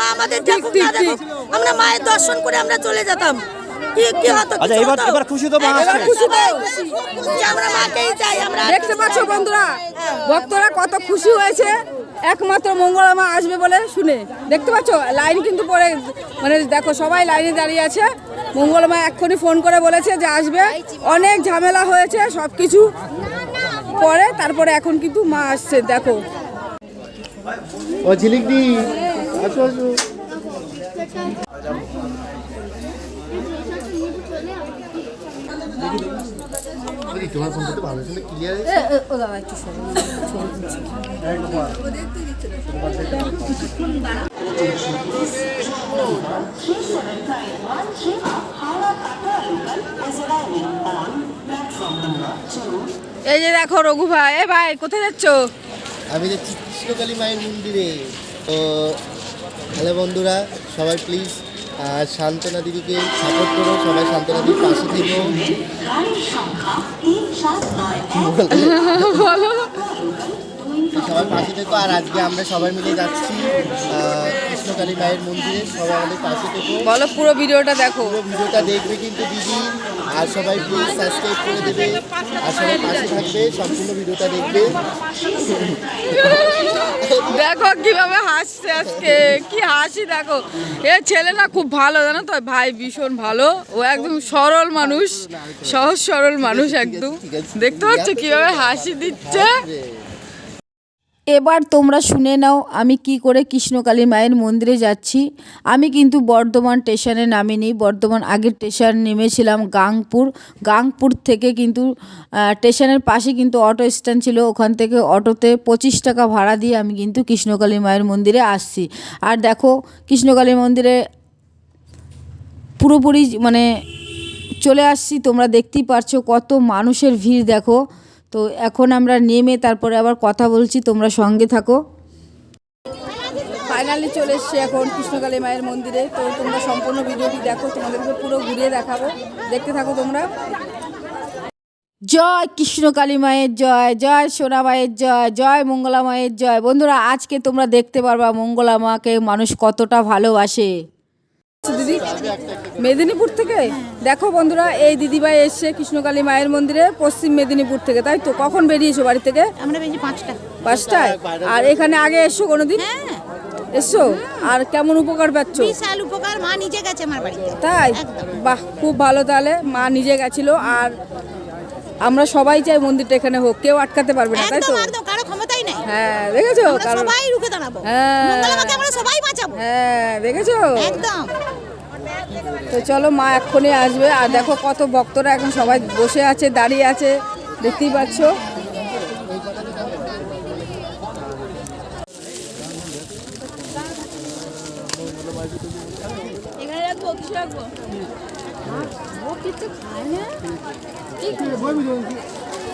মা আমাদের দেখুক না দেখুক আমরা মায়ের দর্শন করে আমরা চলে যেতাম। কি কি হতো আচ্ছা, এবার- এবার খুশি তো মা আসছে। খুশি তো খুশি, আমরা মাকেই চাই আমরা আর দেখতে পাচ্ছ বন্ধুরা? ভক্তরা কত খুশি হয়েছে। একমাত্র মঙ্গলা মা আসবে বলে শুনে। দেখতে পাচ্ছ? লাইন কিন্তু পরে মানে দেখো সবাই লাইনে দাঁড়িয়ে আছে। মঙ্গলা মা এক্ষুনি ফোন করে বলেছে যে আসবে। অনেক ঝামেলা হয়েছে সব কিছু পরে তারপরে এখন কিন্তু মা আসছে দেখো। ও ঝিলিকদি আসো আসো। তোমার ফোনটা তো ভালো ছিল ক্লিয়ার ও দাদা একটু এই যে দেখো রঘু ভাই। এ ভাই কোথায় যাচ্ছ? আমি যাচ্ছি কৃষ্ণকালী মায়ের মন্দিরে তো হ্যালো বন্ধুরা সবাই প্লিজ আর শান্তনা দিদিকে সাপোর্ট করো সবাই শান্তনা দিদির পাশে থেকো। সবাই পাশে থেকো আর আজকে আমরা সবাই মিলে যাচ্ছি কৃষ্ণকালী মায়ের মন্দিরে। সবাই আমাদের পাশে থেকো। বলো পুরো ভিডিওটা দেখো। পুরো ভিডিওটা দেখবে কিন্তু দিদি আর সবাই প্লিজ সাবস্ক্রাইব করে দেবে। আর সবাই পাশে থাকবে সম্পূর্ণ ভিডিওটা দেখবে। দেখো কীভাবে হাসছে আজকে, কি হাসি দেখো। এ ছেলে না খুব ভালো, জানো তো? ভাই ভীষণ ভালো, ও একদম সরল মানুষ, সহজ সরল মানুষ একদম। দেখতে পাচ্ছ কীভাবে হাসি দিচ্ছে? এবার তোমরা শুনে নাও, আমি কি করে কৃষ্ণকালী মায়ের মন্দিরে যাচ্ছি। আমি কিন্তু বর্ধমান স্টেশনে নামিনি। বর্ধমান আগের স্টেশন নেমেছিলাম গাংপুর। গাংপুর থেকে কিন্তু স্টেশনের পাশে কিন্তু অটো স্ট্যান্ড ছিল। ওখান থেকে অটোতে পঁচিশ টাকা ভাড়া দিয়ে আমি কিন্তু কৃষ্ণকালী মায়ের মন্দিরে আসছি। আর দেখো, কৃষ্ণকালী মন্দিরে পুরোপুরি মানে চলে আসছি। তোমরা দেখতেই পারছ কত মানুষের ভিড়, দেখো। তো এখন আমরা নেমে তারপরে আবার কথা বলছি, তোমরা সঙ্গে থাকো। ফাইনালি চলে এসছি এখন কৃষ্ণকালী মায়ের মন্দিরে। তো তোমরা সম্পূর্ণ ভিডিওটি দেখো, তোমাদেরকে পুরো ঘুরিয়ে দেখাবো। দেখতে থাকো তোমরা। জয় কৃষ্ণকালী মায়ের জয় জয় সোনা মায়ের জয় জয় মঙ্গলা মায়ের জয়। বন্ধুরা, আজকে তোমরা দেখতে পারবা মঙ্গলা মাকে মানুষ কতটা ভালোবাসে। দিদি মেদিনীপুর থেকে? দেখো বন্ধুরা এই দিদিভাই এসছে কৃষ্ণকালী মায়ের মন্দিরে পশ্চিম মেদিনীপুর থেকে তাই তো? কখন বেরিয়েছো বাড়ি থেকে? আমরা বেশি পাঁচটা পাঁচটায়? আর এখানে আগে এসছো কোনোদিন? হ্যাঁ। এসছো? আর কেমন উপকার পাচ্ছ? বিশাল উপকার মা নিজে গেছে আমার বাড়িতে। তাই? বাহ খুব ভালো তাহলে মা নিজে গেছিল আর আমরা সবাই চাই মন্দিরটা এখানে হোক কেউ আটকাতে পারবে না তাই তো? কারও নাই হ্যাঁ দেখেছ? সবাই রুখে দাঁড়াবো। হ্যাঁ। আমরা সবাই বাঁচাবো। হ্যাঁ দেখেছ? একদম। তো চলো মা এক্ষুনি আসবে। আর দেখো কত ভক্তরা এখন সবাই বসে আছে দাঁড়িয়ে আছে। দেখতেই পাচ্ছ? এখানে রাখব কিছু রাখব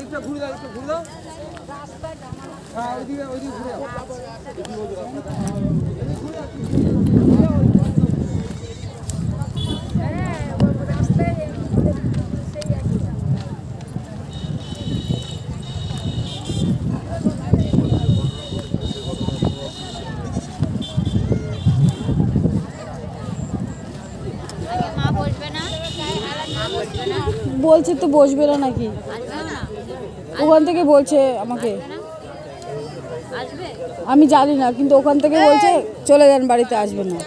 কিছু ঘুরে না মা বসবে না মা বসবে না বলছে তো বসবে না নাকি? ওখান থেকে বলছে আমাকে। আমি জানি না, কিন্তু ওখান থেকে বলছে চলে যান, বাড়িতে আসবে না।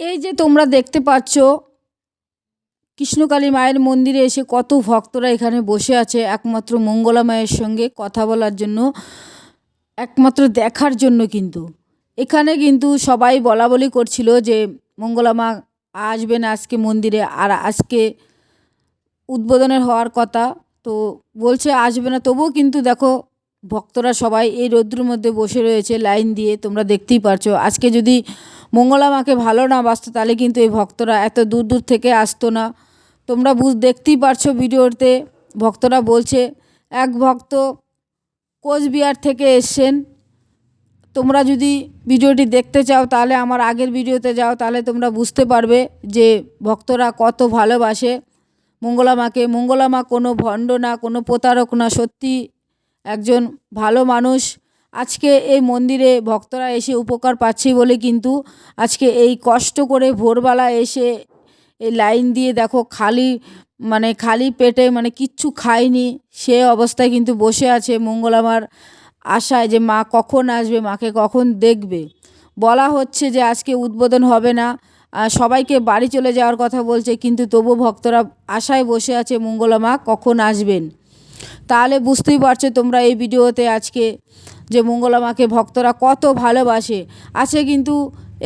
এই যে তোমরা দেখতে পাচ্ছ, কৃষ্ণকালী মায়ের মন্দিরে এসে কত ভক্তরা এখানে বসে আছে, একমাত্র মঙ্গলা মায়ের সঙ্গে কথা বলার জন্য, একমাত্র দেখার জন্য কিন্তু। এখানে কিন্তু সবাই বলা বলি করছিল যে মঙ্গলা মা আসবেন আজকে মন্দিরে, আর আজকে উদ্বোধনের হওয়ার কথা তো বলছে, আসবে না। তবুও কিন্তু দেখো, ভক্তরা সবাই এই রৌদ্রের মধ্যে বসে রয়েছে, লাইন দিয়ে তোমরা দেখতেই পারছ। আজকে যদি মঙ্গলা মাকে ভালো না বাসতো, তাহলে কিন্তু এই ভক্তরা এত দূর দূর থেকে আসতো না। তোমরা বুঝ, দেখতেই পারছ ভিডিওতে, ভক্তরা বলছে, এক ভক্ত কোচবিহার থেকে এসছেন। তোমরা যদি ভিডিওটি দেখতে চাও, তাহলে আমার আগের ভিডিওতে যাও, তাহলে তোমরা বুঝতে পারবে যে ভক্তরা কত ভালোবাসে। মঙ্গলা মাকে মঙ্গলা মা কোনো ভণ্ড না, কোনো প্রতারক না, সত্যি একজন ভালো মানুষ। আজকে এই মন্দিরে ভক্তরা এসে উপকার পাচ্ছি বলে কিন্তু আজকে এই কষ্ট করে ভোরবেলা এসে এই লাইন দিয়ে দেখো খালি মানে খালি পেটে মানে কিচ্ছু খায়নি, সে অবস্থায় কিন্তু বসে আছে মঙ্গলামার আশায় যে মা কখন আসবে, মাকে কখন দেখবে। বলা হচ্ছে যে আজকে উদ্বোধন হবে না। সবাইকে বাড়ি চলে যাওয়ার কথা বলছে, কিন্তু তবু ভক্তরা আশায় বসে আছে মঙ্গলা মা কখন আসবেন? তাহলে বুঝতেই পারছ তোমরা এই ভিডিওতে আজকে যে মঙ্গলা মাকে ভক্তরা কত ভালোবাসে। আছে কিন্তু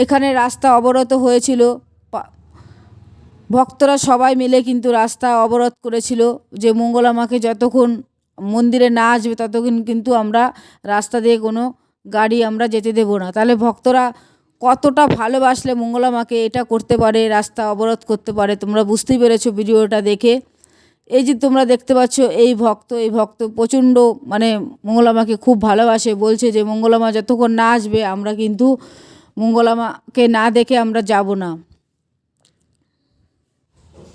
এখানে রাস্তা অবরত হয়েছিল ভক্তরা সবাই মিলে কিন্তু রাস্তা অবরোধ করেছিল যে মঙ্গলা মাকে যতক্ষণ মন্দিরে না আসবে ততক্ষণ কিন্তু আমরা রাস্তা দিয়ে কোনো গাড়ি আমরা যেতে দেব না। তাহলে ভক্তরা কতটা ভালোবাসলে মঙ্গলা মাকে এটা করতে পারে, রাস্তা অবরোধ করতে পারে, তোমরা বুঝতেই পেরেছ ভিডিওটা দেখে। এই যে তোমরা দেখতে পাচ্ছ, এই ভক্ত এই ভক্ত প্রচণ্ড মানে মঙ্গলামাকে খুব ভালোবাসে, বলছে যে মঙ্গলামা যতক্ষণ না আসবে, আমরা কিন্তু মঙ্গলামাকে না দেখে আমরা যাব না।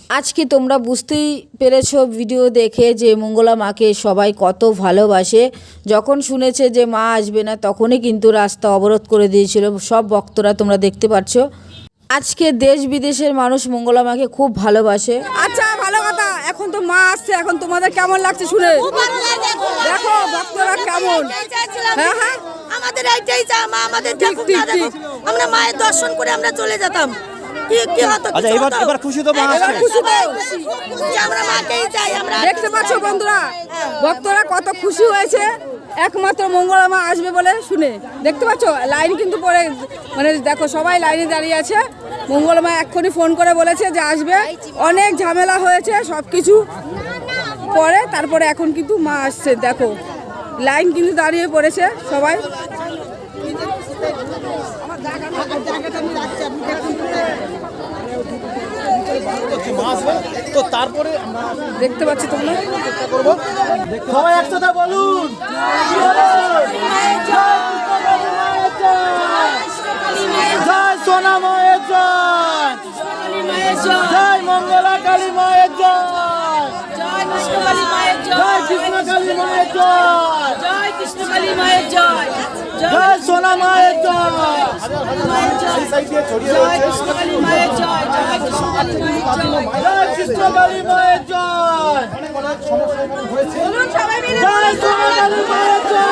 আজকে তোমরা বুঝতেই পেরেছ ভিডিও দেখে যে মঙ্গলা মাকে সবাই কত ভালোবাসে? যখন শুনেছে যে মা আসবে না তখনই কিন্তু রাস্তা অবরোধ করে দিয়েছিল। সব ভক্তরা তোমরা দেখতে পাচ্ছ। আজকে দেশ বিদেশের মানুষ মঙ্গলা মাকে খুব ভালোবাসে। আচ্ছা ভালো কথা। এখন তো মা আসছে। এখন তোমাদের কেমন লাগছে শুনে? দেখো ভক্তরা কেমন? হ্যাঁ হ্যাঁ? আমাদের এইটাই চা মা আমাদের আমরা মায়ের দর্শন করে আমরা চলে যেতাম। কি কি হতো আচ্ছা এবার এবার খুশি তো মা এবার খুশি তো? আমরা মাকেই চাই আমরা দেখতে পাচ্ছ বন্ধুরা ভক্তরা কত খুশি হয়েছে। একমাত্র মঙ্গলা মা আসবে বলে শুনে। দেখতে পাচ্ছ লাইন কিন্তু পরে মানে দেখো সবাই লাইনে দাঁড়িয়ে আছে। মঙ্গলা মা এক্ষুনি ফোন করে বলেছে যে আসবে। অনেক ঝামেলা হয়েছে সব কিছু পরে তারপরে এখন কিন্তু মা আসছে দেখো। লাইন কিন্তু দাঁড়িয়ে পড়েছে সবাই। মা আসবে তো তারপরে দেখতে পাচ্ছি তোমরা, চেষ্টা করব। সবাই একসাথে বলুন। জয় সোনা মায়ের মঙ্গলা কালী মায়ের জয়। জয় কালী মায়ের জয়। সোনা মায়ের দিয়ে ছড়িয়ে রয়েছে। জয়। কৃষ্ণ কালী মায়ের জয়। অনেক অনেক সমস্যা হয়েছে জয় সোনা কালী জয়। জয়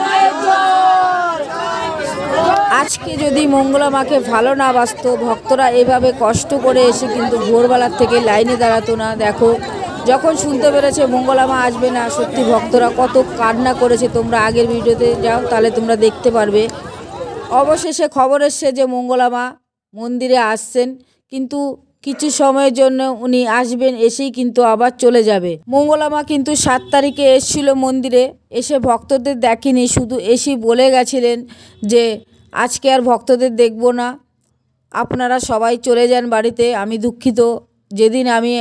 মায়ের জয়। আজকে যদি মঙ্গলা মাকে ভালো না বাসতো ভক্তরা এভাবে কষ্ট করে এসে কিন্তু ভোরবেলার থেকে লাইনে দাঁড়াতো না। দেখো যখন শুনতে পেরেছে মঙ্গলা মা আসবে না, সত্যি ভক্তরা কত কান্না করেছে, তোমরা আগের ভিডিওতে যাও, তাহলে তোমরা দেখতে পারবে। অবশেষে খবর এসছে যে মঙ্গলা মা মন্দিরে আসছেন, কিন্তু কিছু সময়ের জন্য উনি আসবেন, এসেই কিন্তু আবার চলে যাবে। মঙ্গলা মা কিন্তু সাত তারিখে এসেছিল মন্দিরে, এসে ভক্তদের দেখেনি, শুধু এসেই বলে গেছিলেন যে, আজকে আর ভক্তদের দেখব না। আপনারা সবাই চলে যান বাড়িতে, আমি দুঃখিত। যেদিন আমি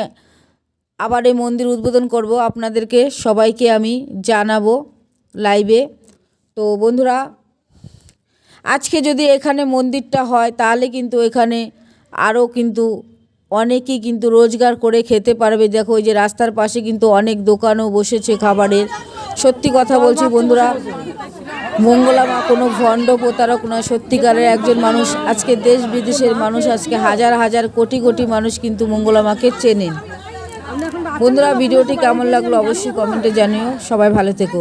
আবার এই মন্দির উদ্বোধন করব। আপনাদেরকে সবাইকে আমি জানাব লাইভে তো বন্ধুরা, আজকে যদি এখানে মন্দিরটা হয়, তাহলে কিন্তু এখানে আরও কিন্তু অনেকেই কিন্তু রোজগার করে খেতে পারবে। দেখো ওই যে রাস্তার পাশে কিন্তু অনেক দোকানও বসেছে খাবারের। সত্যি কথা বলছি বন্ধুরা, মঙ্গলা মা কোনো ভণ্ড প্রতারক নয়। সত্যিকারের একজন মানুষ, আজকে দেশ বিদেশের মানুষ, আজকে হাজার হাজার কোটি কোটি মানুষ কিন্তু মঙ্গলা মাকে চেনেন। বন্ধুরা ভিডিওটি কেমন লাগল অবশ্যই কমেন্টে জানিও। সবাই ভালো থেকো।